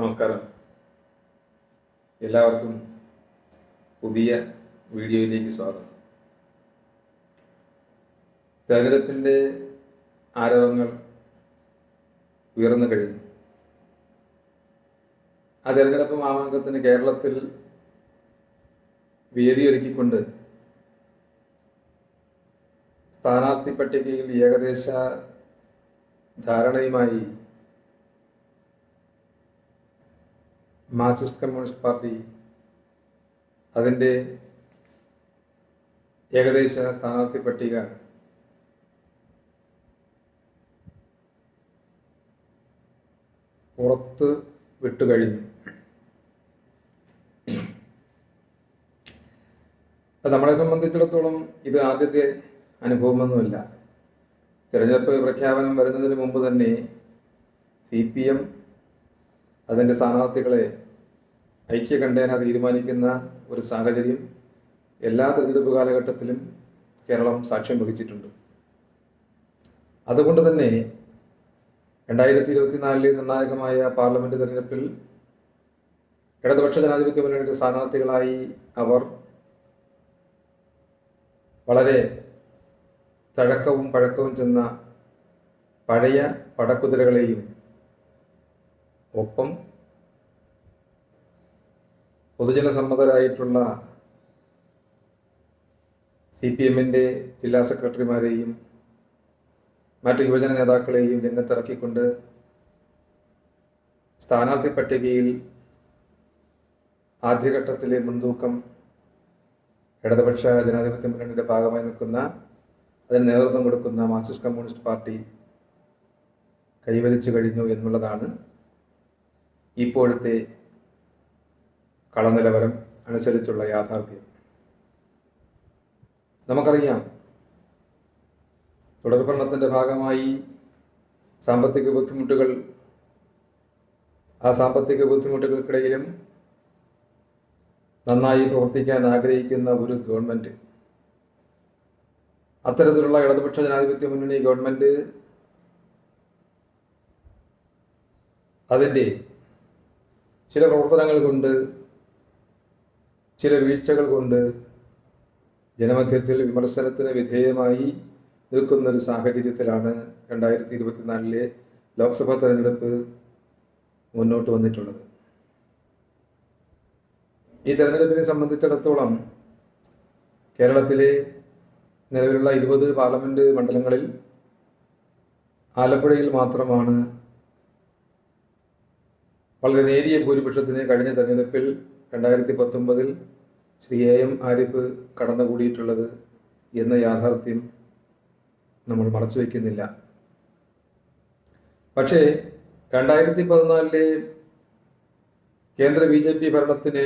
നമസ്കാരം. എല്ലാവർക്കും പുതിയ വീഡിയോയിലേക്ക് സ്വാഗതം. തെരഞ്ഞെടുപ്പിന്റെ ആരവങ്ങൾ ഉയർന്നു കഴിഞ്ഞു. ആ തെരഞ്ഞെടുപ്പ് മാമാങ്കത്തിന് കേരളത്തിൽ വേദിയൊരുക്കിക്കൊണ്ട് സ്ഥാനാർത്ഥി പട്ടികയിൽ ഏകദേശ ധാരണയുമായി മാർക്സിസ്റ്റ് കമ്മ്യൂണിസ്റ്റ് പാർട്ടി അതിന്റെ ഏകദേശ സ്ഥാനാർത്ഥി പട്ടിക പുറത്ത് വിട്ടുകഴിഞ്ഞു നമ്മളെ സംബന്ധിച്ചിടത്തോളം ഇത് ആദ്യത്തെ അനുഭവമൊന്നുമില്ല. തിരഞ്ഞെടുപ്പ് പ്രഖ്യാപനം വരുന്നതിന് മുമ്പ് തന്നെ സി പി എം അതിന്റെ സ്ഥാനാർത്ഥികളെ ഐക്യകണ്ഠേന തീരുമാനിക്കുന്ന ഒരു സാഹചര്യം എല്ലാ തെരഞ്ഞെടുപ്പ് കാലഘട്ടത്തിലും കേരളം സാക്ഷ്യം വഹിച്ചിട്ടുണ്ട്. അതുകൊണ്ട് തന്നെ രണ്ടായിരത്തി ഇരുപത്തിനാലിലെ നിർണായകമായ പാർലമെന്റ് തെരഞ്ഞെടുപ്പിൽ ഇടതുപക്ഷ ജനാധിപത്യ മുന്നണിയുടെ സ്ഥാനാർത്ഥികളായി അവർ വളരെ തഴക്കവും പഴക്കവും ചെന്ന പഴയ പടക്കുതിരകളെയും ഒപ്പം പൊതുജന സമ്മതരായിട്ടുള്ള സി പി എമ്മിന്റെ ജില്ലാ സെക്രട്ടറിമാരെയും മറ്റ് യുവജന നേതാക്കളെയും രംഗത്തിറക്കിക്കൊണ്ട് സ്ഥാനാർത്ഥി പട്ടികയിൽ ആദ്യഘട്ടത്തിലെ മുൻതൂക്കം ഇടതുപക്ഷ ജനാധിപത്യ മുന്നണിയുടെ ഭാഗമായി നിൽക്കുന്ന അതിന് നേതൃത്വം കൊടുക്കുന്ന മാർക്സിസ്റ്റ് കമ്മ്യൂണിസ്റ്റ് പാർട്ടി കൈവരിച്ചു കഴിഞ്ഞു എന്നുള്ളതാണ് ഇപ്പോഴത്തെ കളനിലവരം അനുസരിച്ചുള്ള യാഥാർത്ഥ്യം. നമുക്കറിയാം തുടർഭരണത്തിന്റെ ഭാഗമായി സാമ്പത്തിക ബുദ്ധിമുട്ടുകൾ ആ സാമ്പത്തിക ബുദ്ധിമുട്ടുകൾക്കിടയിലും നന്നായി പ്രവർത്തിക്കാൻ ആഗ്രഹിക്കുന്ന ഒരു ഗവൺമെന്റ്. അത്തരത്തിലുള്ള ഇടതുപക്ഷ ജനാധിപത്യ മുന്നണി ഗവൺമെന്റ് അതിന്റെ ചില പ്രവർത്തനങ്ങൾ കൊണ്ട് ചില വീഴ്ചകൾ കൊണ്ട് ജനമധ്യത്തിൽ വിമർശനത്തിന് വിധേയമായി നിൽക്കുന്ന ഒരു സാഹചര്യത്തിലാണ് രണ്ടായിരത്തി ഇരുപത്തിനാലിലെ ലോക്സഭാ തെരഞ്ഞെടുപ്പ് മുന്നോട്ട് വന്നിട്ടുള്ളത്. ഈ തെരഞ്ഞെടുപ്പിനെ സംബന്ധിച്ചിടത്തോളം കേരളത്തിലെ നിലവിലുള്ള ഇരുപത് പാർലമെന്റ് മണ്ഡലങ്ങളിൽ ആലപ്പുഴയിൽ മാത്രമാണ് വളരെ നേരിയ ഭൂരിപക്ഷത്തിന് കഴിഞ്ഞ തെരഞ്ഞെടുപ്പിൽ രണ്ടായിരത്തി പത്തൊമ്പതിൽ ശ്രീ എ എം ആരിഫ് കടന്നുകൂടിയിട്ടുള്ളത് എന്ന യാഥാർത്ഥ്യം നമ്മൾ മറച്ചു വയ്ക്കുന്നില്ല പക്ഷേ രണ്ടായിരത്തി പതിനാലിലെ കേന്ദ്ര ബി ജെ പി ഭരണത്തിന്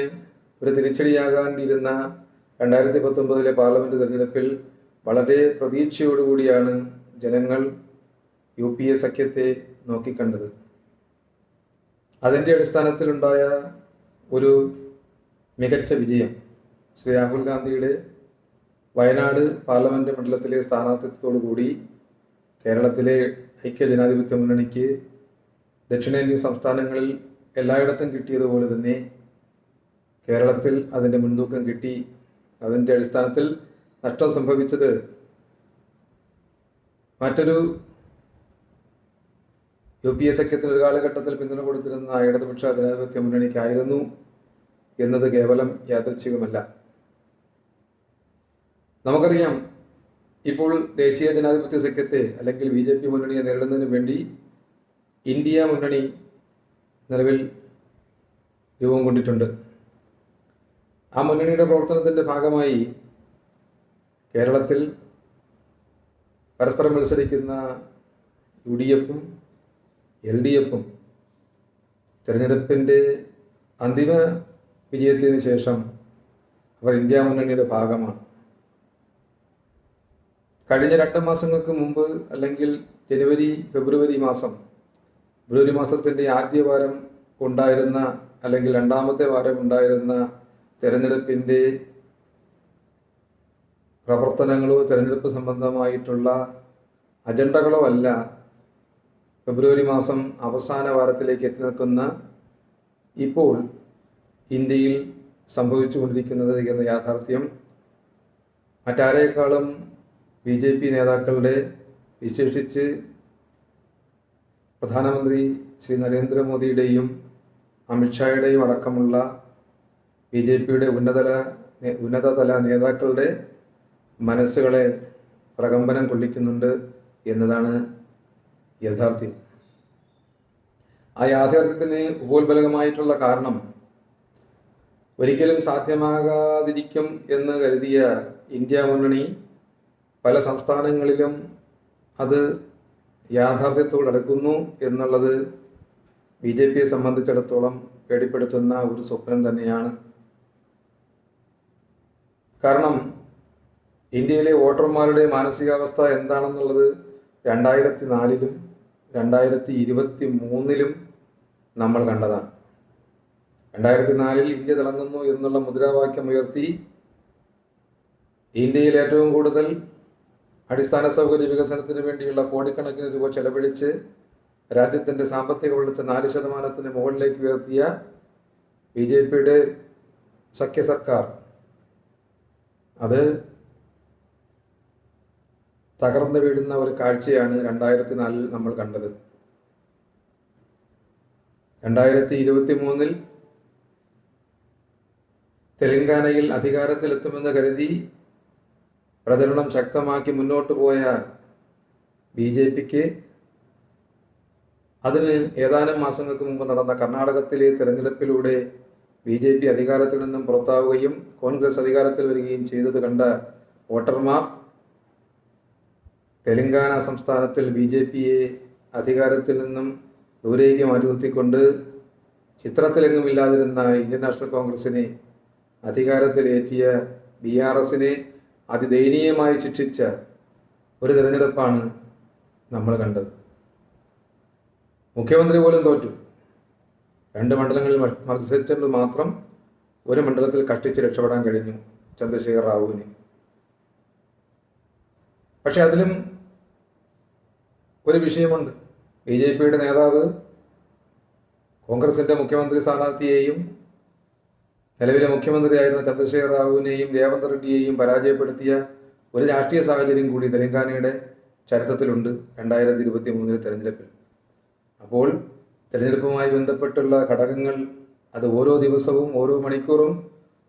ഒരു തിരിച്ചടിയാകാണ്ടിരുന്ന രണ്ടായിരത്തി പത്തൊമ്പതിലെ പാർലമെന്റ് തെരഞ്ഞെടുപ്പിൽ വളരെ പ്രതീക്ഷയോടുകൂടിയാണ് ജനങ്ങൾ യു പി എ സഖ്യത്തെ നോക്കിക്കണ്ടത്. അതിന്റെ അടിസ്ഥാനത്തിലുണ്ടായ ഒരു മികച്ച വിജയം. ശ്രീ രാഹുൽ ഗാന്ധിയുടെ വയനാട് പാർലമെന്റ് മണ്ഡലത്തിലെ സ്ഥാനാർത്ഥിത്വത്തോടു കൂടി കേരളത്തിലെ ഐക്യ ജനാധിപത്യ മുന്നണിക്ക് ദക്ഷിണേന്ത്യൻ സംസ്ഥാനങ്ങളിൽ എല്ലായിടത്തും കിട്ടിയതുപോലെ തന്നെ കേരളത്തിൽ അതിന്റെ മുൻതൂക്കം കിട്ടി. അതിന്റെ അടിസ്ഥാനത്തിൽ നഷ്ടം സംഭവിച്ചത് മറ്റൊരു യു പി എ സഖ്യത്തിന് ഒരു കാലഘട്ടത്തിൽ പിന്തുണ കൊടുത്തിരുന്ന ഇടതുപക്ഷ ജനാധിപത്യ മുന്നണിക്കായിരുന്നു എന്നത് കേവലം യാദൃച്ഛികമല്ല. നമുക്കറിയാം ഇപ്പോൾ ദേശീയ ജനാധിപത്യ സഖ്യത്തെ അല്ലെങ്കിൽ ബി ജെ പി മുന്നണിയെ നേരിടുന്നതിന് വേണ്ടി ഇന്ത്യ മുന്നണി നിലവിൽ രൂപം കൊണ്ടിട്ടുണ്ട്. ആ മുന്നണിയുടെ പ്രവർത്തനത്തിന്റെ ഭാഗമായി കേരളത്തിൽ പരസ്പരം മത്സരിക്കുന്ന യു ഡി എഫും എൽ ഡി എഫും തിരഞ്ഞെടുപ്പിന്റെ അന്തിമ വിജയത്തിന് ശേഷം അവർ ഇന്ത്യ മുന്നണിയുടെ ഭാഗമാണ്. കഴിഞ്ഞ രണ്ട് മാസങ്ങൾക്ക് മുമ്പ് അല്ലെങ്കിൽ ജനുവരി ഫെബ്രുവരി മാസം ഫെബ്രുവരി മാസത്തിന്റെ ആദ്യ വാരം ഉണ്ടായിരുന്ന അല്ലെങ്കിൽ രണ്ടാമത്തെ വാരം ഉണ്ടായിരുന്ന തെരഞ്ഞെടുപ്പിന്റെ പ്രവർത്തനങ്ങളോ തെരഞ്ഞെടുപ്പ് സംബന്ധമായിട്ടുള്ള അജണ്ടകളോ അല്ല ഫെബ്രുവരി മാസം അവസാന വാരത്തിലേക്ക് എത്തി നിൽക്കുന്ന ഇപ്പോൾ ഇന്ത്യയിൽ സംഭവിച്ചുകൊണ്ടിരിക്കുന്നത് എന്ന യാഥാർത്ഥ്യം. മറ്റാരേക്കാളും ബി ജെ പി നേതാക്കളുടെ വിശേഷിച്ച് പ്രധാനമന്ത്രി ശ്രീ നരേന്ദ്രമോദിയുടെയും അമിത്ഷായുടെയും അടക്കമുള്ള ബി ജെ പിയുടെ ഉന്നതല ഉന്നതതല നേതാക്കളുടെ മനസ്സുകളെ പ്രകമ്പനം കൊള്ളിക്കുന്നുണ്ട് എന്നതാണ് യാഥാർത്ഥ്യം. ആ യാഥാർത്ഥ്യത്തിന് ഉപോത്ബലകമായിട്ടുള്ള കാരണം ഒരിക്കലും സാധ്യമാകാതിരിക്കും എന്ന് കരുതിയ ഇന്ത്യ മുന്നണി പല സംസ്ഥാനങ്ങളിലും അത് യാഥാർത്ഥ്യത്തോട് അടുക്കുന്നു എന്നുള്ളത് ബി ജെ പിയെ സംബന്ധിച്ചിടത്തോളം പേടിപ്പെടുത്തുന്ന ഒരു സ്വപ്നം തന്നെയാണ്. കാരണം ഇന്ത്യയിലെ വോട്ടർമാരുടെ മാനസികാവസ്ഥ എന്താണെന്നുള്ളത് രണ്ടായിരത്തി നാലിലും രണ്ടായിരത്തി ഇരുപത്തി മൂന്നിലും നമ്മൾ കണ്ടതാണ്. രണ്ടായിരത്തി നാലിൽ ഇന്ത്യ തിളങ്ങുന്നു എന്നുള്ള മുദ്രാവാക്യം ഉയർത്തി ഇന്ത്യയിൽ ഏറ്റവും കൂടുതൽ അടിസ്ഥാന സൗകര്യ വികസനത്തിന് വേണ്ടിയുള്ള കോടിക്കണക്കിന് രൂപ ചെലവഴിച്ച് രാജ്യത്തിന്റെ സാമ്പത്തിക വളർച്ച നാല് ശതമാനത്തിന് മുകളിലേക്ക് ഉയർത്തിയ ബി ജെ പിയുടെ സഖ്യ സർക്കാർ. അത് തകർന്നു വീഴുന്ന ഒരു കാഴ്ചയാണ് രണ്ടായിരത്തി നാലിൽ നമ്മൾ കണ്ടത്. രണ്ടായിരത്തി ഇരുപത്തി മൂന്നിൽ തെലങ്കാനയിൽ അധികാരത്തിലെത്തുമെന്ന് കരുതി പ്രചരണം ശക്തമാക്കി മുന്നോട്ട് പോയ ബി ജെ പിക്ക് അതിന് ഏതാനും മാസങ്ങൾക്ക് മുമ്പ് നടന്ന കർണാടകത്തിലെ തെരഞ്ഞെടുപ്പിലൂടെ ബി ജെ പി അധികാരത്തിൽ നിന്നും പുറത്താവുകയും കോൺഗ്രസ് അധികാരത്തിൽ വരികയും ചെയ്തത് കണ്ട വോട്ടർമാർ തെലങ്കാന സംസ്ഥാനത്തിൽ ബി ജെ പിയെ അധികാരത്തിൽ നിന്നും ദൂരേക്ക് മാറ്റി നിർത്തിക്കൊണ്ട് ചിത്രത്തിലെങ്ങും ഇല്ലാതിരുന്ന ഇന്ത്യൻ നാഷണൽ കോൺഗ്രസിനെ അധികാരത്തിലേറ്റിയ ബി ആർ എസിനെ അതിദയനീയമായി ശിക്ഷിച്ച ഒരു തിരഞ്ഞെടുപ്പാണ് നമ്മൾ കണ്ടത്. മുഖ്യമന്ത്രി പോലും തോറ്റു. രണ്ട് മണ്ഡലങ്ങളിൽ മത്സരിച്ചുകൊണ്ട് മാത്രം ഒരു മണ്ഡലത്തിൽ കഷ്ടിച്ച് രക്ഷപ്പെടാൻ കഴിഞ്ഞു ചന്ദ്രശേഖർ റാവുവിന്. പക്ഷെ അതിലും ഒരു വിഷയമുണ്ട്. ബി ജെ പിയുടെ നേതാവ് കോൺഗ്രസിന്റെ മുഖ്യമന്ത്രി സ്ഥാനാർത്ഥിയെയും നിലവിലെ മുഖ്യമന്ത്രിയായിരുന്ന ചന്ദ്രശേഖർ റാവുവിനെയും രേവന്ത് റെഡ്ഡിയെയും പരാജയപ്പെടുത്തിയ ഒരു രാഷ്ട്രീയ സാഹചര്യം കൂടി തെലങ്കാനയുടെ ചരിത്രത്തിലുണ്ട് രണ്ടായിരത്തി ഇരുപത്തി മൂന്നിലെ തെരഞ്ഞെടുപ്പിൽ. അപ്പോൾ തെരഞ്ഞെടുപ്പുമായി ബന്ധപ്പെട്ടുള്ള ഘടകങ്ങൾ അത് ഓരോ ദിവസവും ഓരോ മണിക്കൂറും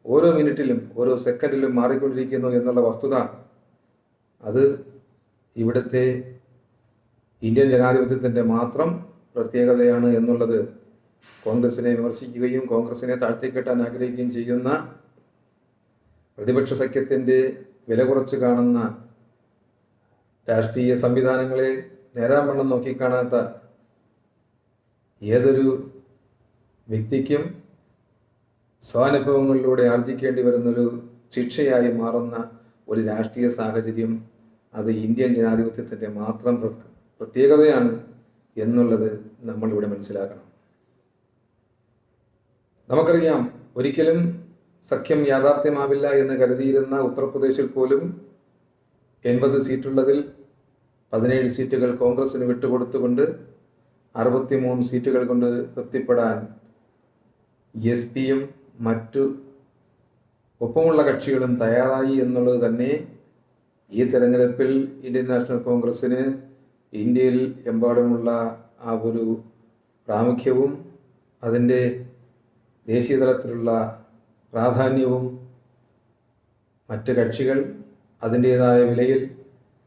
ഓരോ മിനിറ്റിലും ഓരോ സെക്കൻഡിലും മാറിക്കൊണ്ടിരിക്കുന്നു എന്നുള്ള വസ്തുത അത് ഇവിടുത്തെ ഇന്ത്യൻ ജനാധിപത്യത്തിന്റെ മാത്രം പ്രത്യേകതയാണ് എന്നുള്ളത് കോൺഗ്രസിനെ വിമർശിക്കുകയും കോൺഗ്രസിനെ താഴ്ത്തിക്കെട്ടാൻ ആഗ്രഹിക്കുകയും ചെയ്യുന്ന പ്രതിപക്ഷ സഖ്യത്തിന്റെ വില കുറച്ച് കാണുന്ന രാഷ്ട്രീയ സംവിധാനങ്ങളെ നേരാമണ്ണം നോക്കിക്കാണാത്ത ഏതൊരു വ്യക്തിക്കും സ്വാനുഭവങ്ങളിലൂടെ ആർജിക്കേണ്ടി വരുന്നൊരു ശിക്ഷയായി മാറുന്ന ഒരു രാഷ്ട്രീയ സാഹചര്യം അത് ഇന്ത്യൻ ജനാധിപത്യത്തിന്റെ മാത്രം പ്രത്യേകതയാണ് എന്നുള്ളത് നമ്മളിവിടെ മനസ്സിലാക്കണം. നമുക്കറിയാം ഒരിക്കലും സഖ്യം യാഥാർത്ഥ്യമാവില്ല എന്ന് കരുതിയിരുന്ന ഉത്തർപ്രദേശിൽ പോലും എൺപത് സീറ്റുള്ളതിൽ പതിനേഴ് സീറ്റുകൾ കോൺഗ്രസിന് വിട്ടുകൊടുത്തുകൊണ്ട് അറുപത്തിമൂന്ന് സീറ്റുകൾ കൊണ്ട് തൃപ്തിപ്പെടാൻ എസ് പിയും മറ്റു ഒപ്പമുള്ള കക്ഷികളും തയ്യാറായി എന്നുള്ളത് തന്നെ ഈ തെരഞ്ഞെടുപ്പിൽ ഇന്ത്യൻ നാഷണൽ കോൺഗ്രസിന് ഇന്ത്യയിൽ എമ്പാടുമുള്ള ആ ഒരു പ്രാമുഖ്യവും അതിന്റെ ദേശീയ തലത്തിലുള്ള പ്രാധാന്യവും മറ്റ് കക്ഷികൾ അതിന്റേതായ വിലയിൽ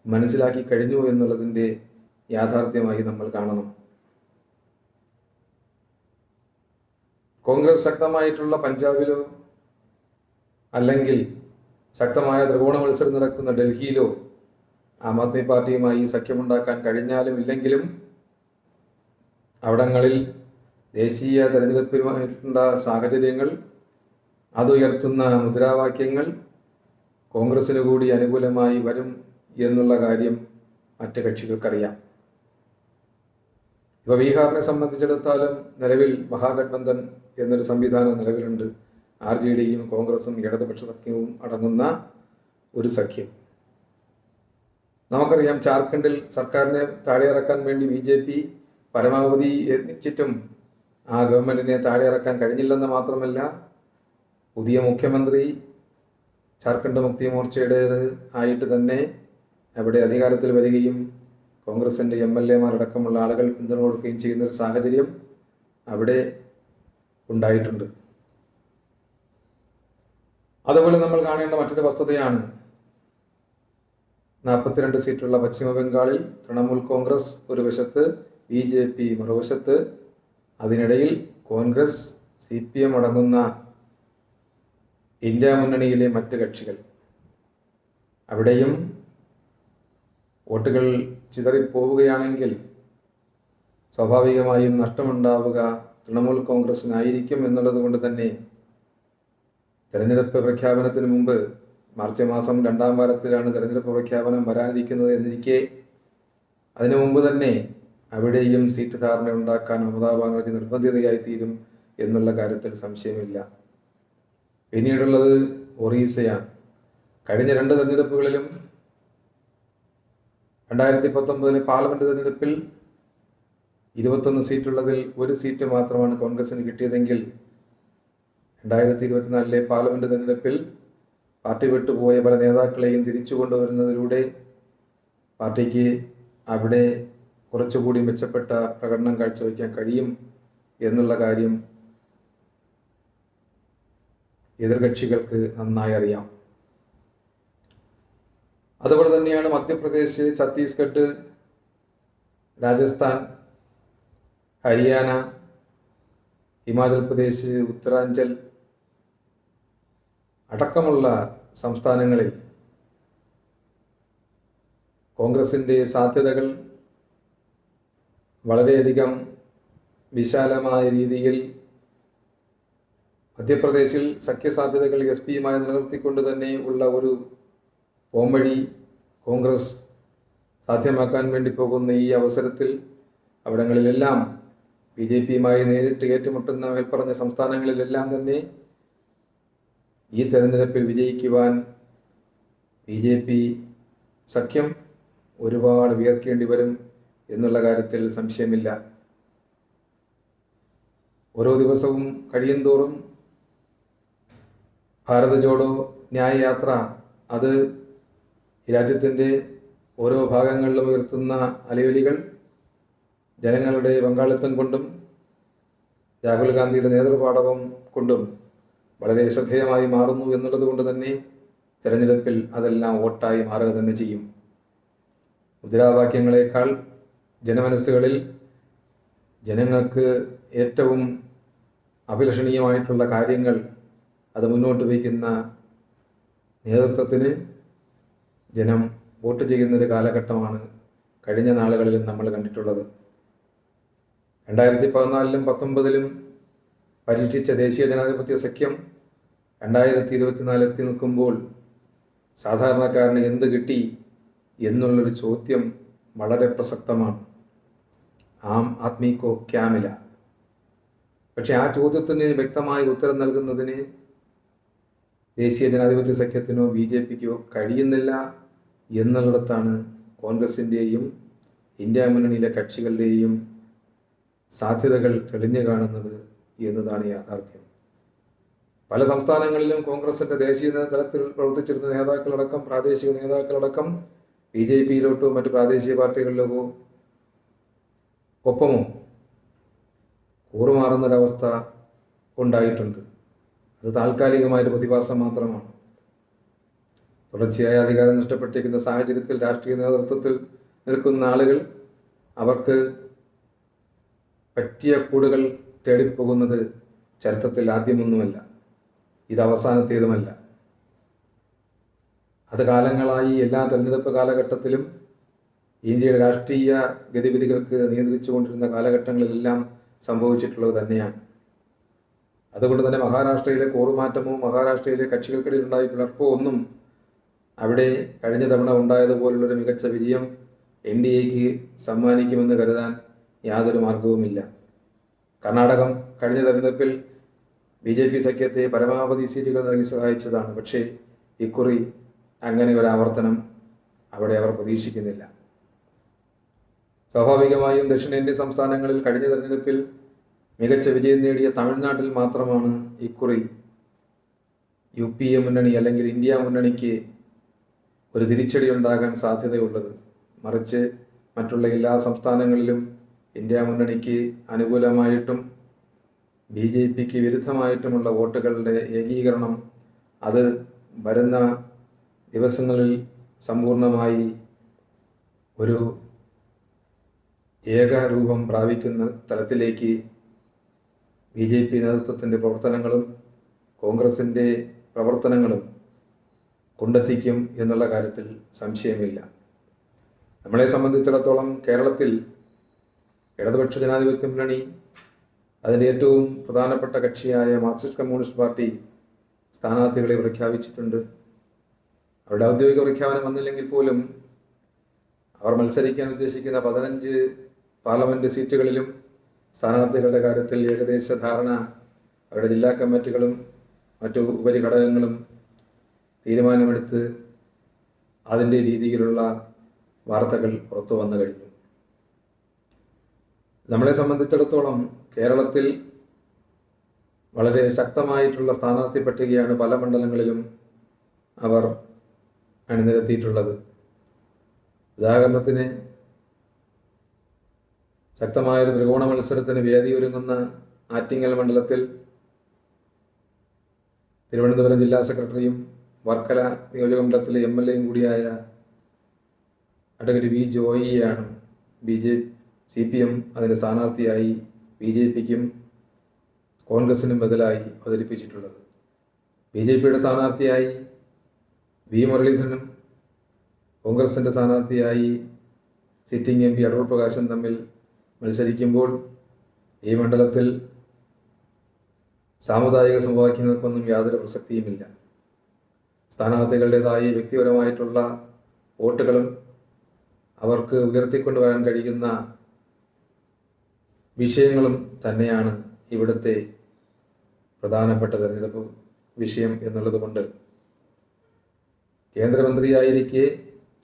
മനസ്സിലാക്കി കഴിഞ്ഞു എന്നുള്ളതിന്റെ യാഥാർത്ഥ്യമായി നമ്മൾ കാണണം കോൺഗ്രസ് ശക്തമായിട്ടുള്ള പഞ്ചാബിലോ അല്ലെങ്കിൽ ശക്തമായ ത്രികോണ മത്സരം നടക്കുന്ന ഡൽഹിയിലോ ആം ആദ്മി പാർട്ടിയുമായി സഖ്യമുണ്ടാക്കാൻ കഴിഞ്ഞാലും ഇല്ലെങ്കിലും അവിടങ്ങളിൽ ദേശീയ തെരഞ്ഞെടുപ്പിനുള്ള സാഹചര്യങ്ങൾ അതുയർത്തുന്ന മുദ്രാവാക്യങ്ങൾ കോൺഗ്രസിന് കൂടി അനുകൂലമായി വരും എന്നുള്ള കാര്യം മറ്റ് കക്ഷികൾക്കറിയാം. ഇപ്പൊ ബീഹാറിനെ സംബന്ധിച്ചിടത്തോളം നിലവിൽ മഹാഗഠബന്ധൻ എന്നൊരു സംവിധാനം നിലവിലുണ്ട്. ആർ ജെ ഡിയും കോൺഗ്രസും ഇടതുപക്ഷ സഖ്യവും അടങ്ങുന്ന ഒരു സഖ്യം. നമുക്കറിയാം ജാർഖണ്ഡിൽ സർക്കാരിനെ താഴെയിറക്കാൻ വേണ്ടി ബി ജെ പി പരമാവധി യത്നിച്ചിട്ടും ആ ഗവൺമെന്റിനെ താഴെ ഇറക്കാൻ കഴിഞ്ഞില്ലെന്ന് മാത്രമല്ല പുതിയ മുഖ്യമന്ത്രി ജാർഖണ്ഡ് മുക്തി മോർച്ചയുടേത് ആയിട്ട് തന്നെ അവിടെ അധികാരത്തിൽ വരികയും കോൺഗ്രസിന്റെ എം എൽ എമാരടക്കമുള്ള ആളുകൾ പിന്തുണ കൊടുക്കുകയും ചെയ്യുന്ന ഒരു സാഹചര്യം അവിടെ ഉണ്ടായിട്ടുണ്ട്. അതുപോലെ നമ്മൾ കാണേണ്ട മറ്റൊരു വസ്തുതയാണ് നാൽപ്പത്തിരണ്ട് സീറ്റുള്ള പശ്ചിമ ബംഗാളിൽ തൃണമൂൽ കോൺഗ്രസ് ഒരു വശത്ത് ബി ജെ പി മറുവശത്ത് അതിനിടയിൽ കോൺഗ്രസ് സി പി എം അടങ്ങുന്ന ഇന്ത്യ മുന്നണിയിലെ മറ്റ് കക്ഷികൾ. അവിടെയും വോട്ടുകൾ ചിതറിപ്പോവുകയാണെങ്കിൽ സ്വാഭാവികമായും നഷ്ടമുണ്ടാവുക തൃണമൂൽ കോൺഗ്രസിനായിരിക്കും എന്നുള്ളത് കൊണ്ട് തന്നെ തെരഞ്ഞെടുപ്പ് പ്രഖ്യാപനത്തിന് മുമ്പ് മാർച്ച് മാസം രണ്ടാം വാരത്തിലാണ് തെരഞ്ഞെടുപ്പ് പ്രഖ്യാപനം വരാനിരിക്കുന്നത് എന്നിരിക്കെ അതിനു മുമ്പ് തന്നെ അവിടെയും സീറ്റ് ധാരണ ഉണ്ടാക്കാൻ മമതാ ബാനർജി നിർബന്ധിതയായി തീരും എന്നുള്ള കാര്യത്തിൽ സംശയമില്ല. പിന്നീടുള്ളത് ഒറീസയാണ്. കഴിഞ്ഞ രണ്ട് തെരഞ്ഞെടുപ്പുകളിലും രണ്ടായിരത്തി പത്തൊമ്പതിലെ പാർലമെന്റ് തെരഞ്ഞെടുപ്പിൽ ഇരുപത്തൊന്ന് സീറ്റുള്ളതിൽ ഒരു സീറ്റ് മാത്രമാണ് കോൺഗ്രസിന് കിട്ടിയതെങ്കിൽ രണ്ടായിരത്തി ഇരുപത്തിനാലിലെ പാർലമെന്റ് തെരഞ്ഞെടുപ്പിൽ പാർട്ടി വിട്ടുപോയ പല നേതാക്കളെയും തിരിച്ചു കൊണ്ടുവരുന്നതിലൂടെ പാർട്ടിക്ക് അവിടെ കുറച്ചുകൂടി മെച്ചപ്പെട്ട പ്രകടനം കാഴ്ചവെക്കാൻ കഴിയും എന്നുള്ള കാര്യം എതിർകക്ഷികൾക്ക് നന്നായി അറിയാം. അതുപോലെ തന്നെയാണ് മധ്യപ്രദേശ് ഛത്തീസ്ഗഡ് രാജസ്ഥാൻ ഹരിയാന ഹിമാചൽ പ്രദേശ് ഉത്തരാഞ്ചൽ അടക്കമുള്ള സംസ്ഥാനങ്ങളിൽ കോൺഗ്രസിന്റെ സാധ്യതകൾ വളരെയധികം വിശാലമായ രീതിയിൽ മധ്യപ്രദേശിൽ സഖ്യസാധ്യതകൾ എസ് പിയുമായി നിലനിർത്തിക്കൊണ്ട് തന്നെ ഉള്ള ഒരു പോംവഴി കോൺഗ്രസ് സാധ്യമാക്കാൻ വേണ്ടി പോകുന്ന ഈ അവസരത്തിൽ അവിടങ്ങളിലെല്ലാം ബി ജെ പിയുമായി നേരിട്ട് ഏറ്റുമുട്ടുന്ന മേൽപ്പറഞ്ഞ സംസ്ഥാനങ്ങളിലെല്ലാം തന്നെ ഈ തെരഞ്ഞെടുപ്പിൽ വിജയിക്കുവാൻ ബി ജെ പി സഖ്യം ഒരുപാട് വിയർക്കേണ്ടി വരും. എന്നുള്ള കാര്യത്തിൽ സംശയമില്ല. ഓരോ ദിവസവും കഴിയും തോറും ഭാരത ജോഡോ ന്യായ യാത്ര അത് രാജ്യത്തിന്റെ ഓരോ ഭാഗങ്ങളിലും ഉയർത്തുന്ന അലയൊലികൾ ജനങ്ങളുടെ പങ്കാളിത്തം കൊണ്ടും രാഹുൽ ഗാന്ധിയുടെ നേതൃപാടവം കൊണ്ടും വളരെ ശ്രദ്ധേയമായി മാറുന്നു എന്നുള്ളത് കൊണ്ട് തന്നെ തെരഞ്ഞെടുപ്പിൽ അതെല്ലാം വോട്ടായി മാറുക തന്നെ ചെയ്യും. മുദ്രാവാക്യങ്ങളെക്കാൾ ജനമനസ്സുകളിൽ ജനങ്ങൾക്ക് ഏറ്റവും അഭിലഷണീയമായിട്ടുള്ള കാര്യങ്ങൾ അത് മുന്നോട്ട് വയ്ക്കുന്ന നേതൃത്വത്തിന് ജനം വോട്ട് ചെയ്യുന്നൊരു കാലഘട്ടമാണ് കഴിഞ്ഞ നാളുകളിൽ നമ്മൾ കണ്ടിട്ടുള്ളത്. രണ്ടായിരത്തി പതിനാലിലും പത്തൊമ്പതിലും പരീക്ഷിച്ച ദേശീയ ജനാധിപത്യ സഖ്യം രണ്ടായിരത്തി ഇരുപത്തിനാല് എത്തി നിൽക്കുമ്പോൾ സാധാരണക്കാരന് എന്ത് കിട്ടി എന്നുള്ളൊരു ചോദ്യം വളരെ പ്രസക്തമാണ്. ആം ആത്മീക്കോ ക്യാമില. പക്ഷെ ആ ചോദ്യത്തിന് വ്യക്തമായ ഉത്തരം നൽകുന്നതിന് ദേശീയ ജനാധിപത്യ സഖ്യത്തിനോ ബി ജെ പിക്കോ കഴിയുന്നില്ല എന്നുള്ളിടത്താണ് കോൺഗ്രസിന്റെയും ഇന്ത്യ മുന്നണിയിലെ കക്ഷികളുടെയും സാധ്യതകൾ തെളിഞ്ഞു കാണുന്നത് എന്നതാണ് യാഥാർത്ഥ്യം. പല സംസ്ഥാനങ്ങളിലും കോൺഗ്രസിന്റെ ദേശീയ തലത്തിൽ പ്രവർത്തിച്ചിരുന്ന നേതാക്കളടക്കം പ്രാദേശിക നേതാക്കളടക്കം ബി ജെ പിയിലോട്ടോ മറ്റു പ്രാദേശിക പാർട്ടികളിലേക്കോ ഒപ്പമോ? കൂറുമാറുന്നൊരവസ്ഥ ഉണ്ടായിട്ടുണ്ട്. അത് താൽക്കാലികമായൊരു പ്രതിഭാസം മാത്രമാണ്. തുടർച്ചയായ അധികാരം നഷ്ടപ്പെട്ടിരിക്കുന്ന സാഹചര്യത്തിൽ രാഷ്ട്രീയ നേതൃത്വത്തിൽ നിൽക്കുന്ന ആളുകൾ അവർക്ക് പറ്റിയ കൂടുകൾ തേടിപ്പോകുന്നത് ചരിത്രത്തിൽ ആദ്യമൊന്നുമല്ല ഇത് അവസാനത്തേതുമല്ല. അത് കാലങ്ങളായി എല്ലാ തെരഞ്ഞെടുപ്പ് കാലഘട്ടത്തിലും ഇന്ത്യയുടെ രാഷ്ട്രീയ ഗതിവിധികൾക്ക് നിയന്ത്രിച്ചു നിയന്ത്രിച്ചുകൊണ്ടിരുന്ന കാലഘട്ടങ്ങളിലെല്ലാം സംഭവിച്ചിട്ടുള്ളത് തന്നെയാണ്. അതുകൊണ്ട് തന്നെ മഹാരാഷ്ട്രയിലെ കൂറുമാറ്റമോ മഹാരാഷ്ട്രയിലെ കക്ഷികൾക്കിടയിൽ ഉണ്ടായ പിളർപ്പോ ഒന്നും അവിടെ കഴിഞ്ഞ തവണ ഉണ്ടായതുപോലുള്ളൊരു മികച്ച വിജയം എൻ ഡി എക്ക് സമ്മാനിക്കുമെന്ന് കരുതാൻ യാതൊരു മാർഗവുമില്ല. കർണാടകം കഴിഞ്ഞ തെരഞ്ഞെടുപ്പിൽ ബി ജെ പി സഖ്യത്തെ പരമാവധി സീറ്റുകൾ നൽകി സഹായിച്ചതാണ്. പക്ഷേ ഇക്കുറി അങ്ങനെ ഒരു ആവർത്തനം അവിടെ അവർ പ്രതീക്ഷിക്കുന്നില്ല. സ്വാഭാവികമായും ദക്ഷിണേന്ത്യൻ സംസ്ഥാനങ്ങളിൽ കഴിഞ്ഞ തെരഞ്ഞെടുപ്പിൽ മികച്ച വിജയം നേടിയ തമിഴ്നാട്ടിൽ മാത്രമാണ് ഇക്കുറി യു പി എ മുന്നണി അല്ലെങ്കിൽ ഇന്ത്യ മുന്നണിക്ക് ഒരു തിരിച്ചടി ഉണ്ടാകാൻ സാധ്യതയുള്ളത്. മറിച്ച് മറ്റുള്ള എല്ലാ സംസ്ഥാനങ്ങളിലും ഇന്ത്യ മുന്നണിക്ക് അനുകൂലമായിട്ടും ബി ജെ പിക്ക് വിരുദ്ധമായിട്ടുമുള്ള വോട്ടുകളുടെ ഏകീകരണം അത് വരുന്ന ദിവസങ്ങളിൽ സമ്പൂർണമായി ഒരു ഏകരൂപം പ്രാപിക്കുന്ന തലത്തിലേക്ക് ബി ജെ പി നേതൃത്വത്തിന്റെ പ്രവർത്തനങ്ങളും കോൺഗ്രസിന്റെ പ്രവർത്തനങ്ങളും കൊണ്ടെത്തിക്കും എന്നുള്ള കാര്യത്തിൽ സംശയമില്ല. നമ്മളെ സംബന്ധിച്ചിടത്തോളം കേരളത്തിൽ ഇടതുപക്ഷ ജനാധിപത്യ മുന്നണി അതിന്റെ ഏറ്റവും പ്രധാനപ്പെട്ട കക്ഷിയായ മാർക്സിസ്റ്റ് കമ്മ്യൂണിസ്റ്റ് പാർട്ടി സ്ഥാനാർത്ഥികളെ പ്രഖ്യാപിച്ചിട്ടുണ്ട്. അവരുടെ ഔദ്യോഗിക പ്രഖ്യാപനം വന്നില്ലെങ്കിൽ പോലും അവർ മത്സരിക്കാൻ ഉദ്ദേശിക്കുന്ന പതിനഞ്ച് പാർലമെന്റ് സീറ്റുകളിലും സ്ഥാനാർത്ഥികളുടെ കാര്യത്തിൽ ഏകദേശ ധാരണ അവരുടെ ജില്ലാ കമ്മിറ്റികളും മറ്റു ഉപരിഘടകങ്ങളും തീരുമാനമെടുത്ത് അതിന്റെ രീതിയിലുള്ള വാർത്തകൾ പുറത്തു വന്നു കഴിഞ്ഞു. നമ്മളെ സംബന്ധിച്ചിടത്തോളം കേരളത്തിൽ വളരെ ശക്തമായിട്ടുള്ള സ്ഥാനാർത്ഥി പട്ടികയാണ് പല മണ്ഡലങ്ങളിലും അവർ അണിനിരത്തിയിട്ടുള്ളത്. ഉദാഹരണത്തിന് ശക്തമായൊരു ത്രികോണ മത്സരത്തിന് വേദിയൊരുങ്ങുന്ന ആറ്റിങ്ങൽ മണ്ഡലത്തിൽ തിരുവനന്തപുരം ജില്ലാ സെക്രട്ടറിയും വർക്കല നിയോജക മണ്ഡലത്തിലെ എം എൽ എയും കൂടിയായ advocate V ജോയിയാണ് B J C P M അതിന്റെ സ്ഥാനാർത്ഥിയായി ബി ജെ പിക്കും കോൺഗ്രസിനും ബദലായി അവതരിപ്പിച്ചിട്ടുള്ളത്. ബി ജെ പിയുടെ സ്ഥാനാർത്ഥിയായി വി മുരളീധരനും കോൺഗ്രസിന്റെ സ്ഥാനാർത്ഥിയായി sitting M P Adoor Prakashan തമ്മിൽ മത്സരിക്കുമ്പോൾ ഈ മണ്ഡലത്തിൽ സാമുദായിക സമവാക്യങ്ങൾക്കൊന്നും യാതൊരു പ്രസക്തിയുമില്ല. സ്ഥാനാർത്ഥികളുടേതായി വ്യക്തിപരമായിട്ടുള്ള വോട്ടുകളും അവർക്ക് ഉയർത്തിക്കൊണ്ടുവരാൻ കഴിയുന്ന വിഷയങ്ങളും തന്നെയാണ് ഇവിടുത്തെ പ്രധാനപ്പെട്ട തെരഞ്ഞെടുപ്പ് വിഷയം എന്നുള്ളതുകൊണ്ട് കേന്ദ്രമന്ത്രിയായിരിക്കെ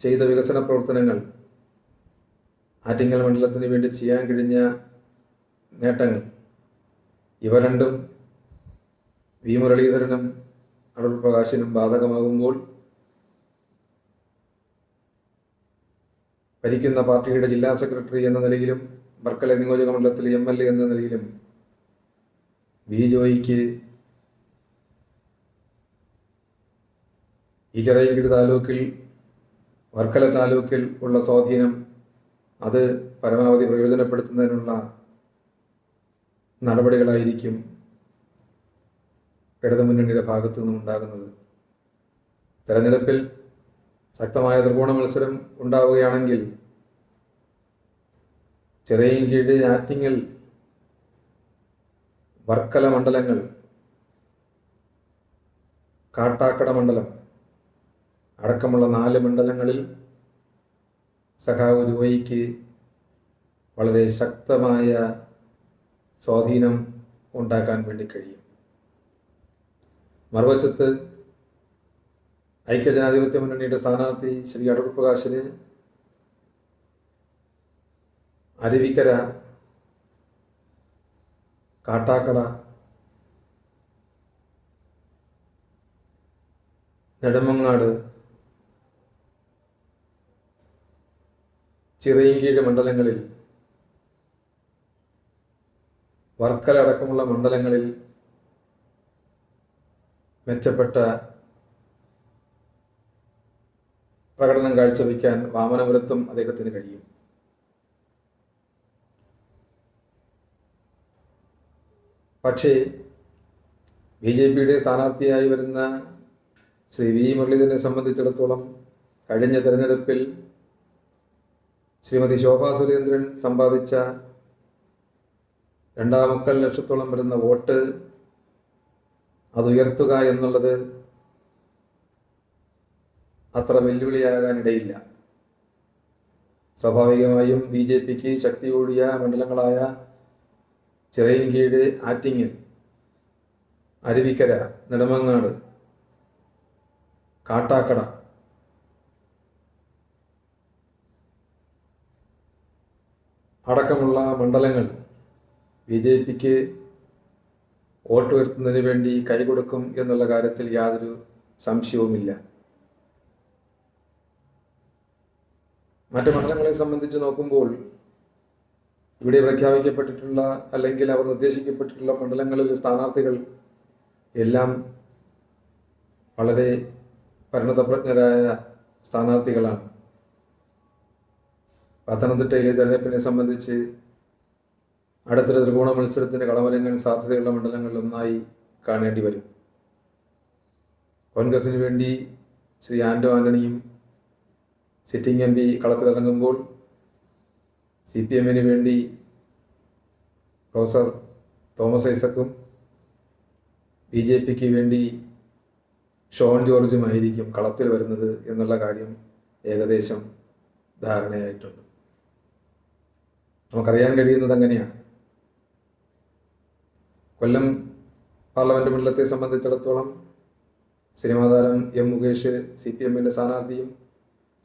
ചെയ്ത വികസന പ്രവർത്തനങ്ങൾ ആറ്റിങ്ങൽ മണ്ഡലത്തിന് വേണ്ടി ചെയ്യാൻ കഴിഞ്ഞ നേട്ടങ്ങൾ. ഇവ രണ്ടും വി മുരളീധരനും അടൂർ പ്രകാശിനും ബാധകമാകുമ്പോൾ ഭരിക്കുന്ന പാർട്ടിയുടെ ജില്ലാ സെക്രട്ടറി എന്ന നിലയിലും വർക്കല നിയോജക മണ്ഡലത്തിലെ എം എൽ എ എന്ന നിലയിലും വി ജോയിക്ക് ഈ ചെറിയങ്കിട് താലൂക്കിൽ വർക്കല താലൂക്കിൽ ഉള്ള സ്വാധീനം അത് പരമാവധി പ്രയോജനപ്പെടുത്തുന്നതിനുള്ള നടപടികളായിരിക്കും ഇടതുമുന്നണിയുടെ ഭാഗത്തു നിന്നും ഉണ്ടാകുന്നത്. തെരഞ്ഞെടുപ്പിൽ ശക്തമായ ത്രികോണ മത്സരം ഉണ്ടാവുകയാണെങ്കിൽ ചെറിയൻകീഴ് ആറ്റിങ്ങൽ വർക്കല മണ്ഡലങ്ങൾ കാട്ടാക്കട മണ്ഡലം അടക്കമുള്ള നാല് മണ്ഡലങ്ങളിൽ സഖാവ് ജോയിക്ക് വളരെ ശക്തമായ സ്വാധീനം ഉണ്ടാക്കാൻ വേണ്ടി കഴിയും. മറുവശത്ത് ഐക്യജനാധിപത്യ മുന്നണിയുടെ സ്ഥാനാർത്ഥി ശ്രീ അടൂർ പ്രകാശിന് അരുവിക്കര കാട്ടാക്കട നെടുമങ്ങാട് ചിറയൻകീഴ് മണ്ഡലങ്ങളിൽ വർക്കല അടക്കമുള്ള മണ്ഡലങ്ങളിൽ മെച്ചപ്പെട്ട പ്രകടനം കാഴ്ചവെക്കാൻ വാമനപുരത്തും അദ്ദേഹത്തിന് കഴിയും. പക്ഷേ ബി ജെ പിയുടെ സ്ഥാനാർത്ഥിയായി വരുന്ന ശ്രീ വി മുരളീധരനെ സംബന്ധിച്ചിടത്തോളം കഴിഞ്ഞ തെരഞ്ഞെടുപ്പിൽ ശ്രീമതി ശോഭാ സുരേന്ദ്രൻ സമ്പാദിച്ച രണ്ടാമുക്കൽ ലക്ഷത്തോളം വരുന്ന വോട്ട് അത് ഉയർത്തുക എന്നുള്ളത് അത്ര വെല്ലുവിളിയാകാനിടയില്ല. സ്വാഭാവികമായും ബി ജെ പിക്ക് ശക്തി കൂടിയ മണ്ഡലങ്ങളായ ചിറയിൻകീട് ആറ്റിങ്ങൽ അരുവിക്കര നെടുമങ്ങാട് കാട്ടാക്കട അടക്കമുള്ള മണ്ഡലങ്ങൾ ബി ജെ പിക്ക് വോട്ട് വരുത്തുന്നതിന് വേണ്ടി കൈകൊടുക്കും എന്നുള്ള കാര്യത്തിൽ യാതൊരു സംശയവുമില്ല. മറ്റ് മണ്ഡലങ്ങളെ സംബന്ധിച്ച് നോക്കുമ്പോൾ ഇവിടെ പ്രഖ്യാപിക്കപ്പെട്ടിട്ടുള്ള അല്ലെങ്കിൽ അവർ നിർദ്ദേശിക്കപ്പെട്ടിട്ടുള്ള മണ്ഡലങ്ങളിലെ സ്ഥാനാർത്ഥികൾ എല്ലാം വളരെ പരിണതപ്രജ്ഞരായ സ്ഥാനാർത്ഥികളാണ്. പത്തനംതിട്ടയിലെ തെരഞ്ഞെടുപ്പിനെ സംബന്ധിച്ച് അടുത്തൊരു ത്രികോണ മത്സരത്തിന് കളമരങ്ങാൻ സാധ്യതയുള്ള മണ്ഡലങ്ങളിൽ ഒന്നായി കാണേണ്ടി വരും. കോൺഗ്രസിന് വേണ്ടി ശ്രീ ആന്റോ ആന്റണിയും സിറ്റിംഗ് എം പി കളത്തിലിറങ്ങുമ്പോൾ സി പി എമ്മിന് വേണ്ടി പ്രൊഫസർ തോമസ് ഐസക്കും ബി ജെ പിക്ക് വേണ്ടി ഷോൺ ജോർജുമായിരിക്കും കളത്തിൽ വരുന്നത് എന്നുള്ള കാര്യം ഏകദേശം ധാരണയായിട്ടുണ്ട്. നമുക്കറിയാൻ കഴിയുന്നത് അങ്ങനെയാണ്. കൊല്ലം പാർലമെന്റ് മണ്ഡലത്തെ സംബന്ധിച്ചിടത്തോളം സിനിമാ താരം എം മുകേഷ് സി പി എമ്മിന്റെ സ്ഥാനാർത്ഥിയും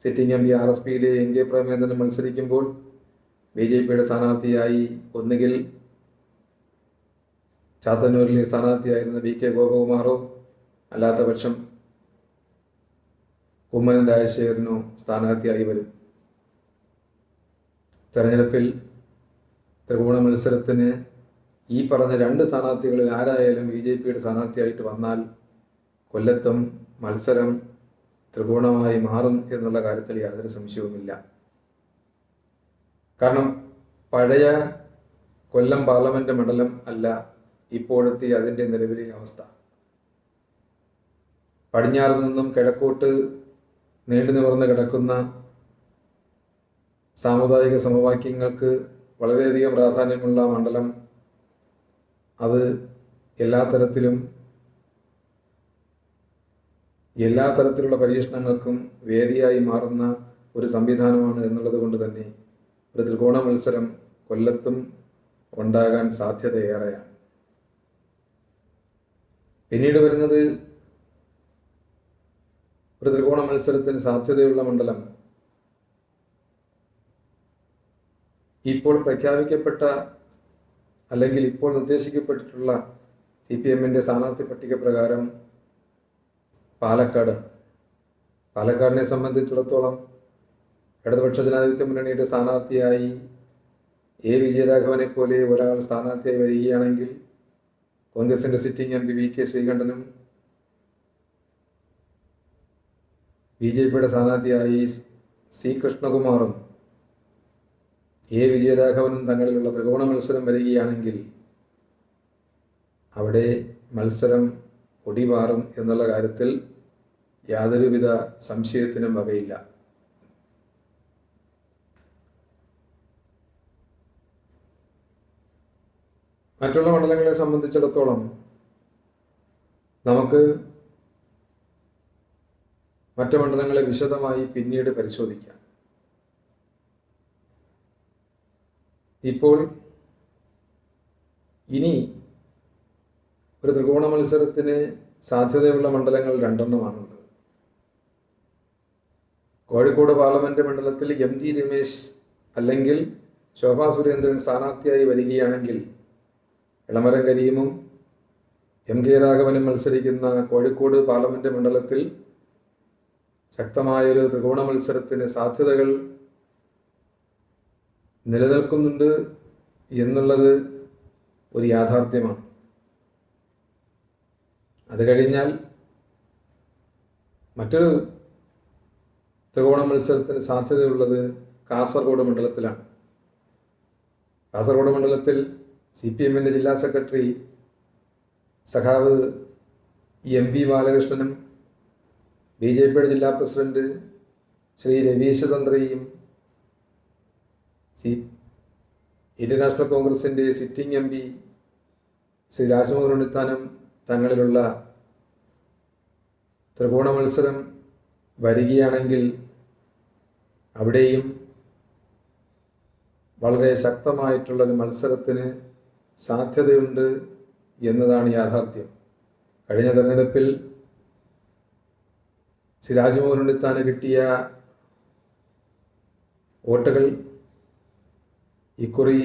sitting M P R S പിയിലെ എൻ കെ പ്രേമേന്ദ്രൻ മത്സരിക്കുമ്പോൾ ബി ജെ പിയുടെ സ്ഥാനാർത്ഥിയായി ഒന്നുകിൽ ചാത്തന്നൂരിലെ സ്ഥാനാർത്ഥിയായിരുന്ന വി കെ ഗോപകുമാറോ അല്ലാത്ത പക്ഷം കുമ്മനം രാജശേഖരനോ സ്ഥാനാർത്ഥിയായി വരും. തെരഞ്ഞെടുപ്പിൽ ത്രികോണ മത്സരത്തിന് ഈ പറഞ്ഞ രണ്ട് സ്ഥാനാർത്ഥികളിൽ ആരായാലും ബി ജെ പിയുടെ സ്ഥാനാർത്ഥിയായിട്ട് വന്നാൽ കൊല്ലത്തും മത്സരം ത്രികോണമായി മാറും എന്നുള്ള കാര്യത്തിൽ യാതൊരു സംശയവുമില്ല. കാരണം പഴയ കൊല്ലം പാർലമെന്റ് മണ്ഡലം അല്ല ഇപ്പോഴത്തെ അതിന്റെ നിലവിലെ അവസ്ഥ. പടിഞ്ഞാറ് നിന്നും കിഴക്കോട്ട് നീണ്ടു നിവർന്ന് കിടക്കുന്ന സാമുദായിക സമവാക്യങ്ങൾക്ക് വളരെയധികം പ്രാധാന്യമുള്ള മണ്ഡലം. അത് എല്ലാ തരത്തിലും എല്ലാ തരത്തിലുള്ള പരീക്ഷണങ്ങൾക്കും വേദിയായി മാറുന്ന ഒരു സംവിധാനമാണ് എന്നുള്ളത് കൊണ്ട് തന്നെ ഒരു ത്രികോണ മത്സരം കൊല്ലത്തും ഉണ്ടാകാൻ സാധ്യതയേറെയാണ്. പിന്നീട് വരുന്നത് ഒരു ത്രികോണ മത്സരത്തിന് സാധ്യതയുള്ള മണ്ഡലം ഇപ്പോൾ പ്രഖ്യാപിക്കപ്പെട്ട അല്ലെങ്കിൽ ഇപ്പോൾ നിർദ്ദേശിക്കപ്പെട്ടിട്ടുള്ള സി പി എമ്മിന്റെ സ്ഥാനാർത്ഥി പട്ടിക പ്രകാരം പാലക്കാട് പാലക്കാടിനെ സംബന്ധിച്ചിടത്തോളം ഇടതുപക്ഷ ജനാധിപത്യ മുന്നണിയുടെ സ്ഥാനാർത്ഥിയായി എ. വിജയരാഘവനെ പോലെ ഒരാൾ സ്ഥാനാർത്ഥിയായി വരികയാണെങ്കിൽ കോൺഗ്രസിന്റെ sitting M P V. K. ശ്രീകണ്ഠനും B. J. പിയുടെ സ്ഥാനാർത്ഥിയായി സി. കൃഷ്ണകുമാറും എ വിജയരാഘവനും തങ്ങളിലുള്ള ത്രികോണ മത്സരം വരികയാണെങ്കിൽ അവിടെ മത്സരം ഒടിമാറും എന്നുള്ള കാര്യത്തിൽ യാതൊരുവിധ സംശയത്തിനും വകയില്ല. മറ്റുള്ള മണ്ഡലങ്ങളെ സംബന്ധിച്ചിടത്തോളം നമുക്ക് മറ്റു മണ്ഡലങ്ങളെ വിശദമായി പിന്നീട് പരിശോധിക്കാം. ഇപ്പോൾ ഇനി ഒരു ത്രികോണ മത്സരത്തിന് സാധ്യതയുള്ള മണ്ഡലങ്ങൾ രണ്ടെണ്ണമാണുള്ളത്. കോഴിക്കോട് പാർലമെന്റ് മണ്ഡലത്തിൽ എം ജി രമേശ് അല്ലെങ്കിൽ ശോഭാ സുരേന്ദ്രൻ സ്ഥാനാർത്ഥിയായി വരികയാണെങ്കിൽ ഇളമരം കരീമും എം കെ രാഘവനും മത്സരിക്കുന്ന കോഴിക്കോട് പാർലമെന്റ് മണ്ഡലത്തിൽ ശക്തമായൊരു ത്രികോണ മത്സരത്തിന് സാധ്യതകൾ നിലനിൽക്കുന്നുണ്ട് എന്നുള്ളത് ഒരു യാഥാർത്ഥ്യമാണ്. അത് കഴിഞ്ഞാൽ മറ്റൊരു ത്രികോണ മത്സരത്തിന് സാധ്യതയുള്ളത് കാസർഗോഡ് മണ്ഡലത്തിലാണ്. കാസർഗോഡ് മണ്ഡലത്തിൽ സി പി എമ്മിന്റെ ജില്ലാ സെക്രട്ടറി സഖാവ് എം പി ബാലകൃഷ്ണനും ബി ജെ പിയുടെ ജില്ലാ പ്രസിഡന്റ് ശ്രീ രവീശ തന്ത്രിയും സി ഇന്ത്യൻ നാഷണൽ കോൺഗ്രസിന്റെ sitting M P Shri Rajmohan ഉണ്ണിത്താനും തങ്ങളിലുള്ള ത്രികോണ മത്സരം വരികയാണെങ്കിൽ അവിടെയും വളരെ ശക്തമായിട്ടുള്ളൊരു മത്സരത്തിന് സാധ്യതയുണ്ട് എന്നതാണ് യാഥാർത്ഥ്യം. കഴിഞ്ഞ തെരഞ്ഞെടുപ്പിൽ ശ്രീ രാജമോഹൻ ഉണ്ണിത്താന് കിട്ടിയ വോട്ടുകൾ ഇക്കുറി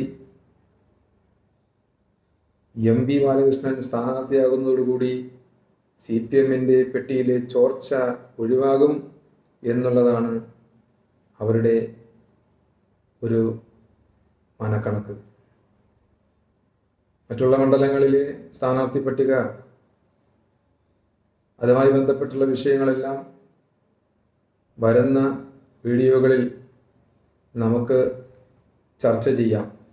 എം പി ബാലകൃഷ്ണൻ സ്ഥാനാർത്ഥിയാകുന്നതോടുകൂടി സി പി എമ്മിന്റെ പെട്ടിയിലെ ചോർച്ച ഒഴിവാകും എന്നുള്ളതാണ് അവരുടെ ഒരു മനക്കണക്ക്. മറ്റുള്ള മണ്ഡലങ്ങളിലെ സ്ഥാനാർത്ഥി പട്ടിക അതുമായി ബന്ധപ്പെട്ടുള്ള വിഷയങ്ങളെല്ലാം വരുന്ന വീഡിയോകളിൽ നമുക്ക് ചർച്ച ചെയ്യാം.